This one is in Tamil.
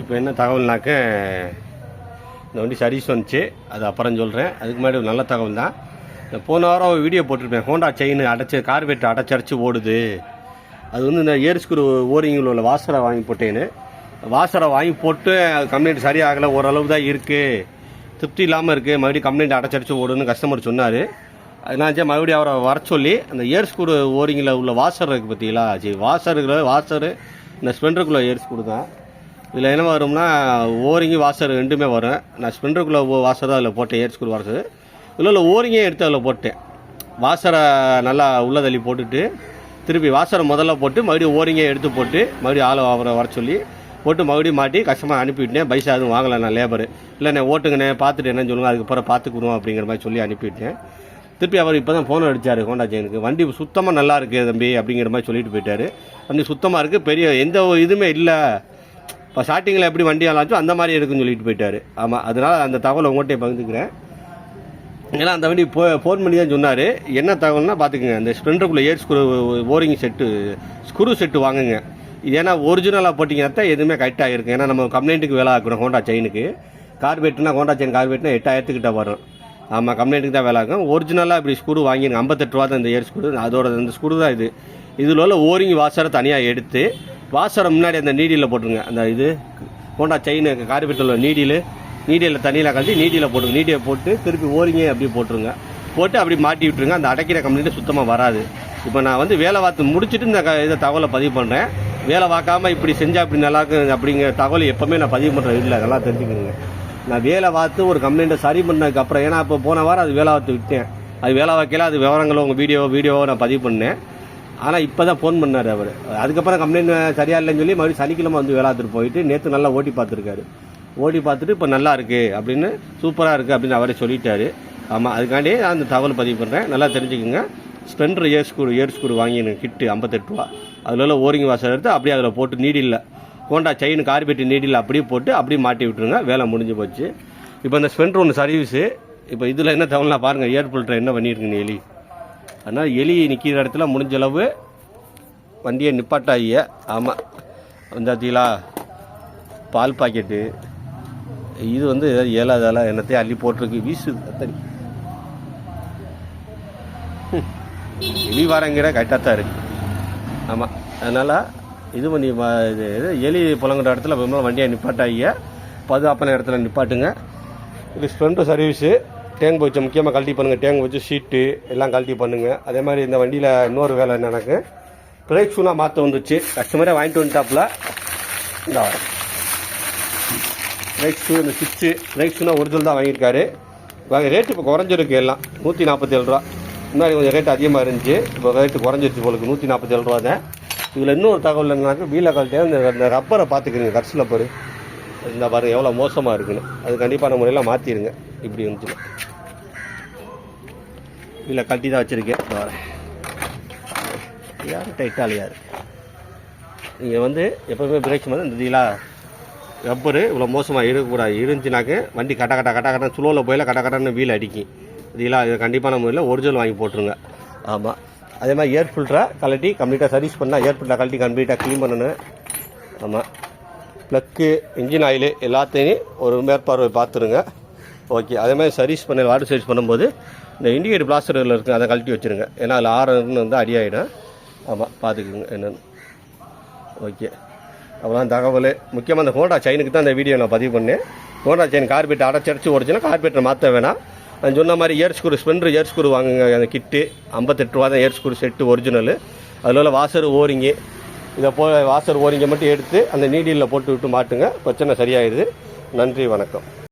இப்போ என்ன தகவல்னாக்க இந்த வண்டி சர்வீஸ் வந்துச்சு. அது அப்புறம் சொல்கிறேன் அதுக்கு முன்னாடி ஒரு நல்ல தகவல் தான். இந்த போன வாரம் வீடியோ போட்டிருப்பேன். ஹோண்டா செயின் அடைச்சி கார்பெட் அடைச்சரைச்சி ஓடுது. அது வந்து இந்த ஏர் ஸ்க்ரூ ஓரிங்கில் உள்ள வாசரை வாங்கி போட்டேன்னு வாசரை வாங்கி போட்டு கம்ப்ளைண்ட் சரியாகலை. ஓரளவு தான் இருக்குது திருப்தி இல்லாமல் இருக்குது மறுபடியும் கம்ப்ளைண்ட் அடைச்சடிச்சு ஓடுன்னு கஸ்டமர் சொன்னார். அதனால மறுபடியும் அவரை வர சொல்லி அந்த ஏர் ஸ்க்ரூ ஓரிங்கில் உள்ள வாசர் இருக்குது பார்த்தீங்களா சரி வாசருக்குள்ள வாசரு இந்த ஸ்பெண்டருக்குள்ளே ஏர் ஸ்க்ரூ தான். இதில் என்ன வரும்னா ஓரிங்கி வாசர் ரெண்டுமே வரும். நான் ஸ்பெண்டருக்குள்ள வாசர் தான் அதில் போட்டேன் ஏர் ஸ்கூல் வாசர். இதில் உள்ள ஓரிங்கே எடுத்து அதில் போட்டேன். வாசரை நல்லா உள்ள தள்ளி போட்டுட்டு திருப்பி வாசரை முதல்ல போட்டு மறுபடியும் ஓரிங்கே எடுத்து போட்டு மறுபடியும் ஆளை அவரை வர சொல்லி போட்டு மறுபடியும் மாட்டி கஷ்டமாக அனுப்பிவிட்டேன். பைசா எதுவும் வாங்கலை நான் லேபரு இல்லைண்ணே ஓட்டுங்கண்ணே பார்த்துட்டு என்னன்னு சொல்லுங்கள் அதுக்கப்புறம் பார்த்துக்குருவோம் அப்படிங்கிற மாதிரி சொல்லி அனுப்பிவிட்டேன். திருப்பி அவர் இப்போ தான் ஃபோன் அடித்தார் ஹோண்டா ஜெயினுக்கு வண்டி சுத்தமாக நல்லா இருக்குது தம்பி அப்படிங்கிற மாதிரி சொல்லிட்டு போயிட்டார். வண்டி சுத்தமாக இருக்குது பெரிய எந்த ஒரு இதுவுமே இல்லை. இப்போ ஸ்டார்டிங்கில் எப்படி வண்டி ஆளாச்சோ அந்த மாதிரி இருக்குன்னு சொல்லிட்டு போயிட்டார் ஆமாம் அதனால் அந்த தகவலை உங்கள்கிட்ட பகிர்ந்துக்கிறேன் ஏன்னா அந்த வண்டி போ ஃபோன் பண்ணி தான் சொன்னார் என்ன தகவல்னா பார்த்துக்குங்க அந்த ஸ்ப்ளெண்டருக்குள்ளே air screw o ring set screw set வாங்குங்க இது ஏன்னா ஒரிஜினலாக போட்டிங்கன்னா தான் எதுவுமே கரெக்டாக இருக்கும் ஏன்னா நம்ம கம்ப்ளைண்ட்டுக்கு வேலை ஆக்கணும் ஹோண்டா செயினுக்கு கார்பேட்னா ஹோண்டா செயின் கார்பேட்னா எட்டாயிரத்துக்கிட்ட வரும் ஆமாம் கம்ப்ளைண்ட்டுக்கு தான் வேலை ஆகும் ஒரிஜினலாக இப்படி ஸ்க்ரூ வாங்கிடுங்க ஐம்பத்தெட்டு ரூபா தான் இந்த ஏர் ஸ்க்ரூ அதோட அந்த ஸ்க்ரூ தான் இது இதில் உள்ள ஓரிங் வாசரை தனியாக எடுத்து வாசரம் முன்னாடி அந்த நீடியில் போட்டுருங்க. அந்த இது ஹோண்டா செயின் கார்பெட்டில் நீடியில் நீடியில் தண்ணியில் கலந்து நீடியில் போட்டுருங்க. நீடியை போட்டு திருப்பி ஓரிங்க அப்படியே போட்டுருங்க. போட்டு அப்படி மாட்டி விட்டுருங்க. அந்த அடைக்கிற கம்ப்ளைண்ட்டு சுத்தமாக வராது. இப்போ நான் வந்து வேலை வார்த்தை முடிச்சுட்டு இந்த க- இதை தகவலை பதிவு பண்ணுறேன் வேலை வாக்காமல் இப்படி செஞ்சால் இப்படி நல்லாயிருக்கும் அப்படிங்கிற தகவல் எப்போவுமே நான் பதிவு பண்ணுறது இல்லை நல்லா தெரிஞ்சுக்கோங்க நான் வேலை பார்த்து ஒரு கம்ப்ளைண்ட்டை சரி பண்ணதுக்கு அப்புறம் ஏன்னா இப்போ போன வாரம் அது வேலை பார்த்து விட்டேன். அது வேலை வாக்கையில் அது விவரங்களும் உங்கள் வீடியோ வீடியோவை நான் பதிவு பண்ணேன். ஆனால் இப்போ தான் ஃபோன் பண்ணார் அவர். அதுக்கப்புறம் கம்ப்ளைண்ட் சரியா இல்லைன்னு சொல்லி மறுபடியும் சனிக்கிழமை வந்து வேலை போயிட்டு நேற்று நல்லா ஓட்டி பார்த்துருக்காரு. ஓட்டி பார்த்துட்டு இப்போ நல்லா இருக்குது அப்படின்னு சூப்பராக இருக்குது அப்படின்னு அவரே சொல்லிட்டாரு. ஆமாம் அதுக்காண்டி நான் அந்த தகவல் பதிவு பண்ணுறேன் நல்லா தெரிஞ்சுக்கோங்க. Splendor air screw air screw வாங்கினு கிட்டு ஐம்பத்தெட்டு ரூபா. அதில் உள்ள ஓரிங் வாசல் எடுத்து அப்படியே அதில் போட்டு நீடில் ஹோண்டா செயின் கார்பெட்டு நீடில் அப்படியே போட்டு அப்படியே மாட்டி விட்டுருங்க. வேலை முடிஞ்சு போச்சு. இப்போ இந்த ஸ்பெண்டர் ஒன்று சர்வீஸு இப்போ இதில் என்ன தகவல்னா பாருங்கள் ஏர் என்ன பண்ணியிருக்குங்க எலி. அதனால் எலி நிற்கிற இடத்துல முடிஞ்ச அளவு வண்டியை நிப்பாட்டாய ஆமாம் வந்தாத்தீங்களா பால் பாக்கெட்டு. இது வந்து ஏழாதால என்னத்தையும் அள்ளி போட்டிருக்கு. வீசுது அத்தடி. எலி வரங்கிற கரெக்டாக தான் இருக்கு. ஆமாம் அதனால் இது பண்ணி இது எலி புலங்குற இடத்துல வண்டியை நிப்பாட்டாய பாதுகாப்பான இடத்துல நிப்பாட்டுங்க. இது ஸ்ப்ளெண்டர் சர்வீஸு டேங்க் வச்சு முக்கியமாக கழட்டி பண்ணுங்கள் டேங்க் வச்சு சீட்டு எல்லாம் கழட்டி பண்ணுங்கள் அதே மாதிரி இந்த வண்டியில் இன்னொரு வேலை எனக்கு? பிரேக் ஷூலாம் மாற்ற வந்துச்சு கஸ்டமரே வாங்கிட்டு வந்துட்டாப்புல. இந்த வரேன் பிரேக் ஷூ இந்த சுவிட்சு பிரேக் ஷூனா ஒரிஜினல் தான் வாங்கியிருக்காரு. வாங்க ரேட்டு இப்போ குறைஞ்சிருக்கு எல்லாம். நூற்றி நாற்பத்தேழு ரூபா. முன்னாடி கொஞ்சம் ரேட் அதிகமாக இருந்துச்சு. இப்போ ரேட்டு குறைஞ்சிருச்சு போலுக்கு நூற்றி நாற்பத்தேழு ரூபா தான். இதில் இன்னொரு தகவல் என்னன்னாக்கா வீலை கழட்டியாக இந்த இந்த ரப்பரை பார்த்துக்கிறீங்க கட்ஸ் ரப்பரு இந்த பாருங்கள் எவ்வளோ மோசமாக இருக்குன்னு. அது கண்டிப்பான முறையில் மாற்றிடுங்க இப்படி இருந்துச்சுன்னா இல்லை கழட்டி தான் வச்சுருக்கேன். வரேன். யார் டைட்டால் யார்? நீங்கள் வந்து எப்போவுமே பிரேக் வந்து இந்த இதெல்லாம் ரப்பரு இவ்வளோ மோசமாக இருக்கக்கூடாது. இருந்துச்சுனாக்க வண்டி கட்ட கட்ட கட்ட கட்ட ஸ்லோவில் போயில கட்ட கட்டன்னு வீல் அடிக்கும். இதெல்லாம் இது கண்டிப்பான முறையில் ஒரிஜினல் வாங்கி போட்டுருங்க. ஆமாம் அதே மாதிரி ஏர் ஃபில்டரை கழட்டி கம்ப்ளீட்டாக சர்வீஸ் பண்ணால் ஏர் ஃபில்டரை கழட்டி கம்ப்ளீட்டாக க்ளீன் பண்ணணும். ஆமாம் ப்ளக்கு இன்ஜின் ஆயிலு எல்லாத்தையும் ஒரு மேற்பார்வை பார்த்துருங்க. ஓகே அதே மாதிரி சர்வீஸ் பண்ண வாட்டர் சர்வீஸ் பண்ணும்போது இந்த இண்டிகேட்டர் பிளாஸ்டரில் இருக்குது அதை கழட்டி வச்சுருங்க. ஏன்னா அதில் ஆறுன்னு வந்து அடியாயிடும் ஆமாம் பார்த்துக்குங்க என்னென்னு. ஓகே. அவ்வளோ தகவல். முக்கியமாக அந்த ஹோண்டா செயினுக்கு தான் இந்த வீடியோ நான் பதிவு பண்ணேன். ஹோண்டா செயின் கார்பெட் அடைச்சடிச்சு ஓடிச்சுன்னா கார்பெட்டை மாற்ற வேணாம். நான் சொன்ன மாதிரி air screw splendor air screw வாங்குங்க அந்த கிட்டு ஐம்பத்தெட்டு ரூபா தான் ஏர் ஸ்க்ரூ செட்டு ஒரிஜினல் அதில் உள்ள வாசர் ஓரிங்கு இதை போ வாசர் ஓரிங்கை மட்டும் எடுத்து அந்த நீடியில் போட்டு விட்டு மாட்டுங்க. பிரச்சனை சரியாயிடுது. நன்றி வணக்கம்.